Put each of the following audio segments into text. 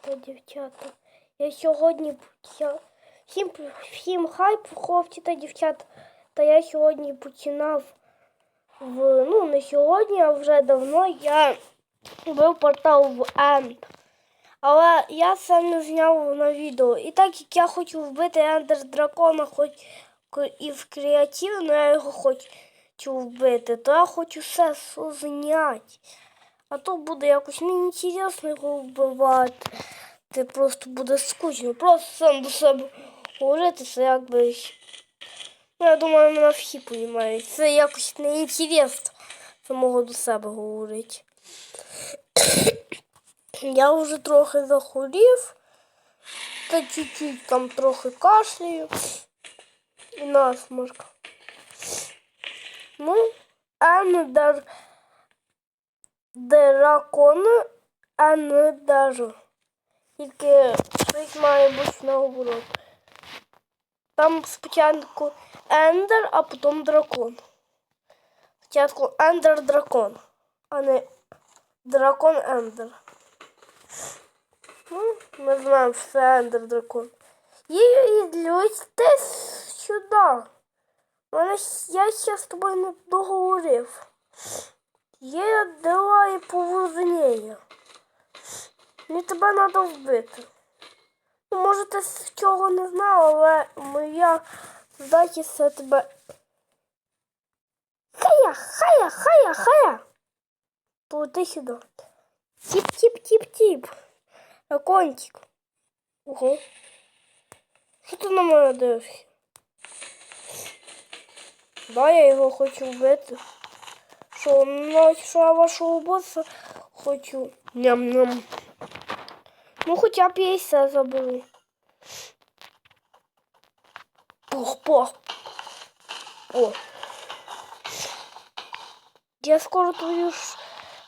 та дівчата. Я сьогодні я, всім, всім хай, хлопці та дівчата. Та я сьогодні починав в ну не сьогодні, а вже давно я вбив портал в End. Але я це не зняв на відео. І так як я хочу вбити Ендер дракона, хоч і в креативно я його хочу вбити, то я хочу все зняти. А то буде якось неінтересно його вбивати. Це просто буде скучно. Просто сам до себе говорити, це якби. Ну, я думаю, мене всі розуміють. Це якось неінтересно самого до себе говорити. Я вже трохи захворів, та чуть-чуть там трохи кашляю. І насморк. Ну, ендер дракон, а не даже. Тільки щось має бути наоборот. Там спочатку ендер, а потім дракон. Спочатку ендер дракон, а не дракон ендер. Ну, ми знаємо, що це ендер дракон. І йдете сюди. Мене, я ще з тобою не договорив. Є дела і повознення. Мені тебе треба вбити. Ну, може, ти з цього не знав, але моя задача тебе. Хая, хая, хая, хая. Полети сюди. Тіп-тіп-тіп-тіп. Дракончик. Ого. Що ти на мене дивишся? Да, я його хочу вбити. Що, ну, що я вашого боса хочу. Ням-ням. Ну, хоча б я і заберу. Пух-пух. О. Я скоро твою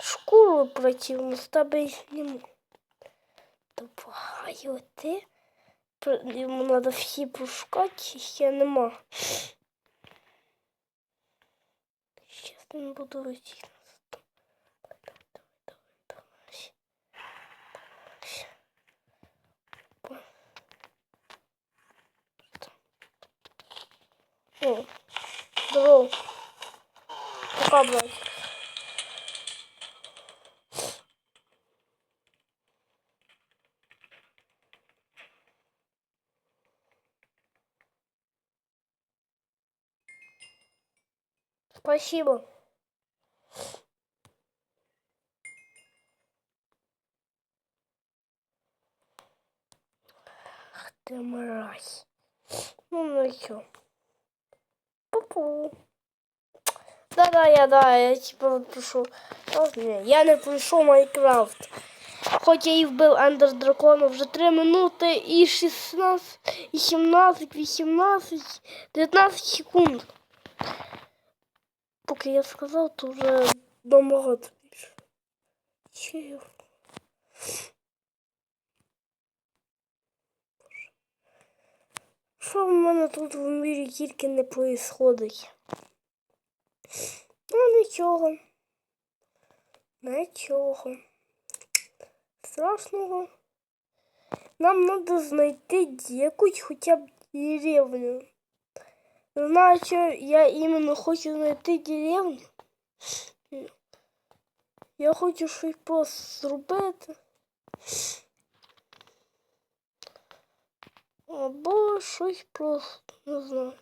шкуру противну з тебе зніму. Давай, ти. Йому треба всі пошукати, чи ще нема. Не буду идти. Здорово. Пока, блядь. Спасибо. Ты мразь. Ну, ну чё? Пу-пу. Да-да, я, да, я типа прийшов. Я не пройшов Майнкрафт. Хоч я і вбив Ендер Дракона вже 3 минути і 16, і 17, 18, 19 секунд. Поки я сказав, то вже домагато більше. Чи? Що в мене тут в мірі тільки не происходить? Ну, нічого. Нічого. Страшного. Нам треба знайти якусь хоча б деревню. Знаю, що я іменно хочу знайти деревню. Я хочу щось просто зробити. Або щось просто, не знаю.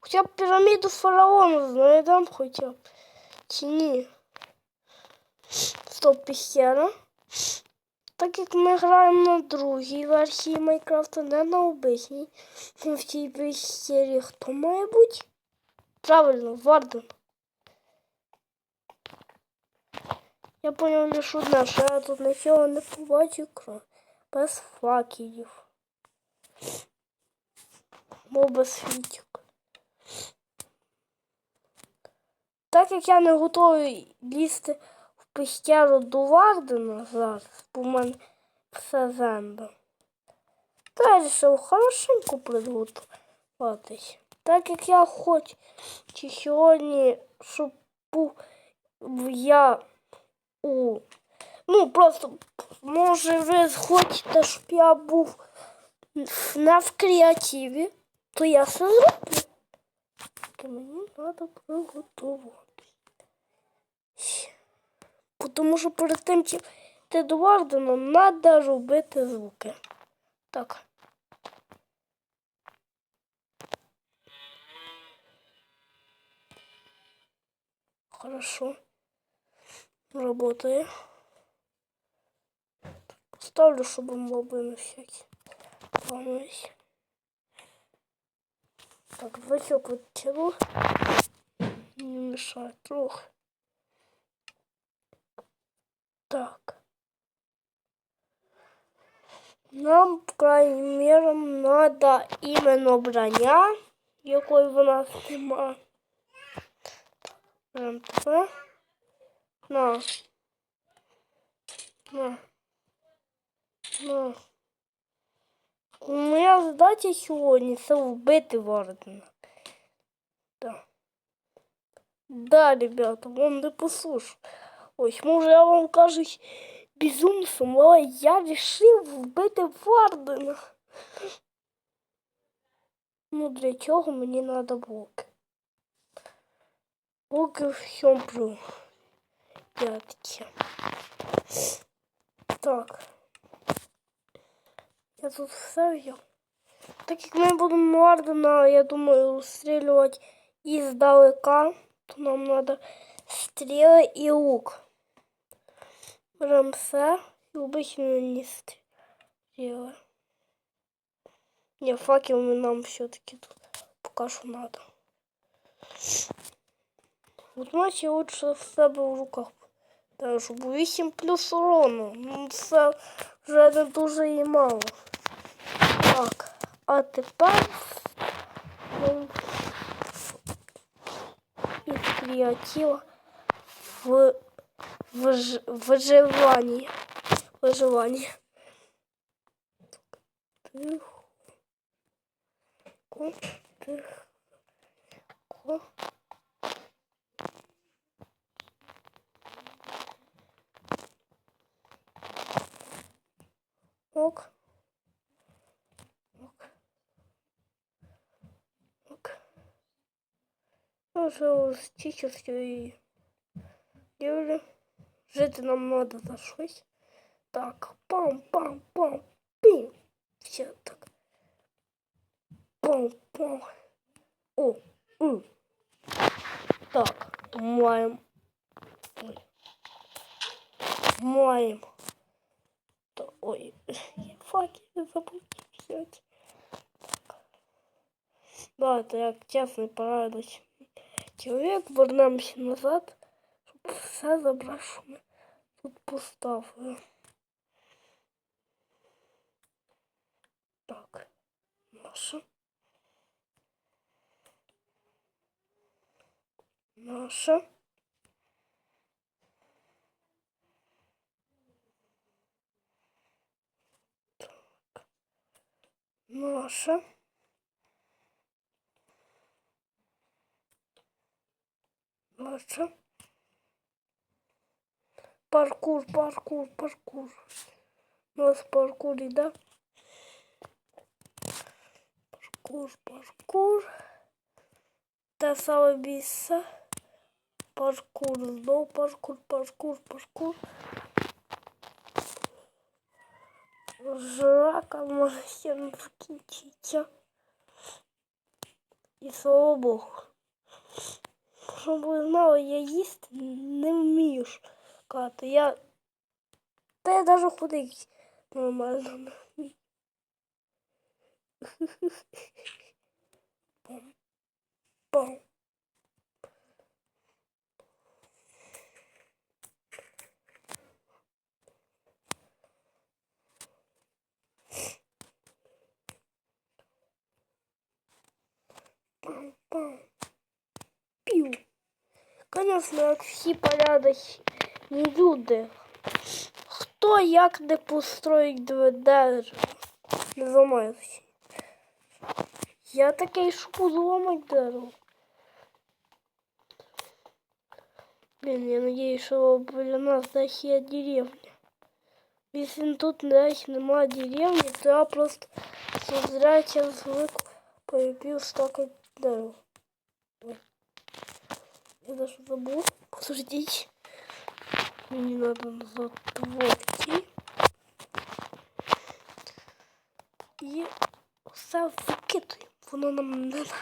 Хоча б піраміду фараона знайдемо хоча б. Чи ні? Стоп, пещера. Так як ми граємо на другій версії Майнкрафта, не на обичній. В цій пещері хто має бути? Правильно, Варден. Я поняв лише одне, що я тут нічого не побачу, крім без факелів. Бо без світок. Так як я не готовий лізти в пещеру до Вардена зараз, бо в мене все зенда, то я вирішив хорошенько підготуватись. Так як я хочу сьогодні, щоб я у Ну, просто, може, ви хочете, щоб я був не в креативі, то я все зроблю. То мені треба приготувати. Тому що перед тим, чим ти до Вардена, треба робити звуки. Так. Хорошо. Работает. Ставлю, чтобы мобы на всякий. Помыть. Так, двойчок оттянул. Не мешает трох. Так. Нам, по крайней мере, надо именно броня, якої в нас немає. Берем тебе. На. На. На. Моя задача сьогодні це вбити Вардена. Да. Да, ребята, вам не послушав. Ось, може, я вам кажусь безумцем, але я вирішив вбити Вардена. Ну, для чого мені треба блоки? Блоки в чому Дядьки. Так. Я тут все взяв. Так як ми будемо Вардена, я думаю, розстрілювати іздалека, то нам треба стріли і лук. Берем все і обично не стріли. Не, факел нам все-таки тут пока що надо. От наче лучше в себе в руках. Так, щоб 8 плюс урону. Ну, це вже не дуже і мало. Так, а тепер ну, із креатива в виж... виживанні. Виживання. Тихо. Тихо. Ок. Ну, вже стільки і дивлю. Жити нам надо за щось. Так, пам-пам-пам. Пім. Все так. Пам-пам. О, у. Так, маємо. Ой. Маємо. То, ой, я факел забыл взять. Да, это я честный порадуюсь. Человек, вернемся назад, щоб все забрати, тут поставили. Так, наша. Наша. Наша. Наша. Паркур, паркур, паркур. У нас паркур, да? Паркур, паркур. Те саме місце. Паркур, знов паркур, паркур, паркур. Жрака може ще не закінчиться. І слава Богу. Щоб ви знали, я їсти не вмію шукати. Я... Та я навіть ходить нормально. Звісно, як всі порядочні люди. Хто як не построїть двері? Не зламається. Я такий, що буду ламати дерево. Блин, я надеюсь, что біля нас дохід деревня. Якщо тут навіть немає деревні, то я просто зря через велику полюбив столько дерева. Ой. Я даже забыл. Подождите. Мне надо назад твойти. І все викидуємо. Воно нам не надо.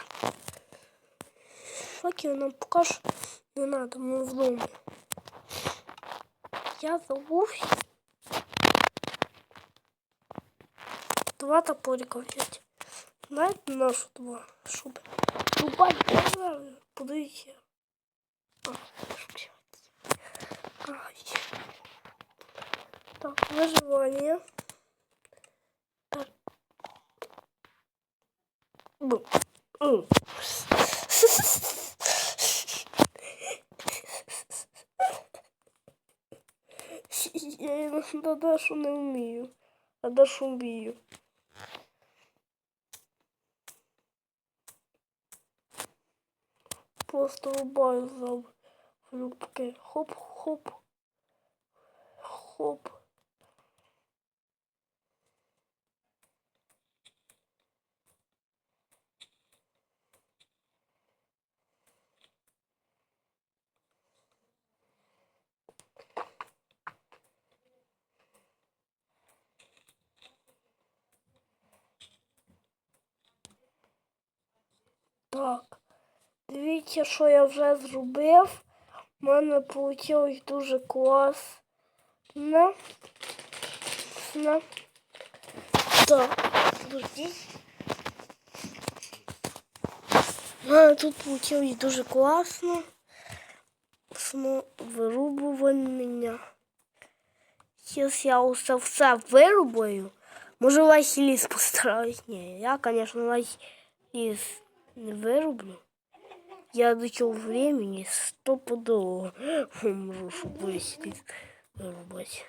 Факел нам поки що не надо, ми в домі. Я забувся. Два топорика взять. Знаєте нашу два, щоб рубать дерева. Подивіться. Так, выживание. Так. Бу. Я на Дашу не вмію, а Дашу вмію. Просто за любки. Хоп-хоп. Хоп. Так, дивіться, що я вже зробив. У мене вийшло дуже класно. На. Так, подождіть. У мене тут вийшло дуже класно. Сно вирубування. Зараз я усе все вирубаю. Може весь ліс постараюсь. Ні, я, звісно, весь ліс не вирублю. Я до цього времени стопудово умру, щоб весь вирубати.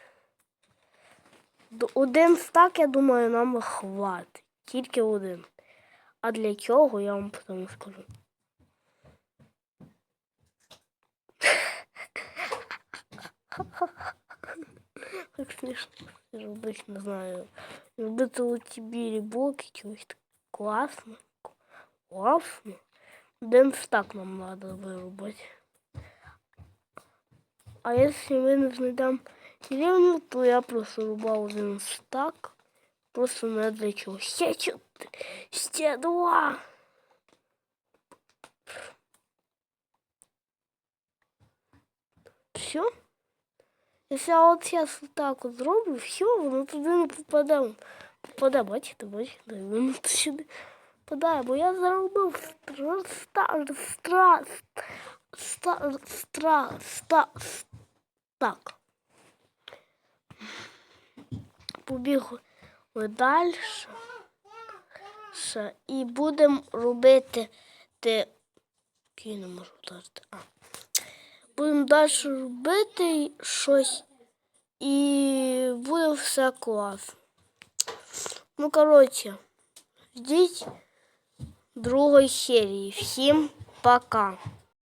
Один стак, я думаю, нам хватить. Тільки один. А для чого, я вам потім скажу. Как смешно робити, не знаю. Робити у тебе блоки чогось класно. Класно. Один стак нам надо вирубати. А якщо ми не знайдемо деревню, то я просто рубав один стак. Просто не для чого. Ще чотири, два. Все? Якщо я от зараз так от зроблю, все, воно туди не попаде. Попаде, бачите, бачите, воно сюди попадає, бо я заробив стра, стра, стра, так. Побігли далі. І будемо робити те. Не можу вдарити. А. Будемо далі робити щось і буде все класно. Ну, коротше, ждіть другої серії. Всім пока.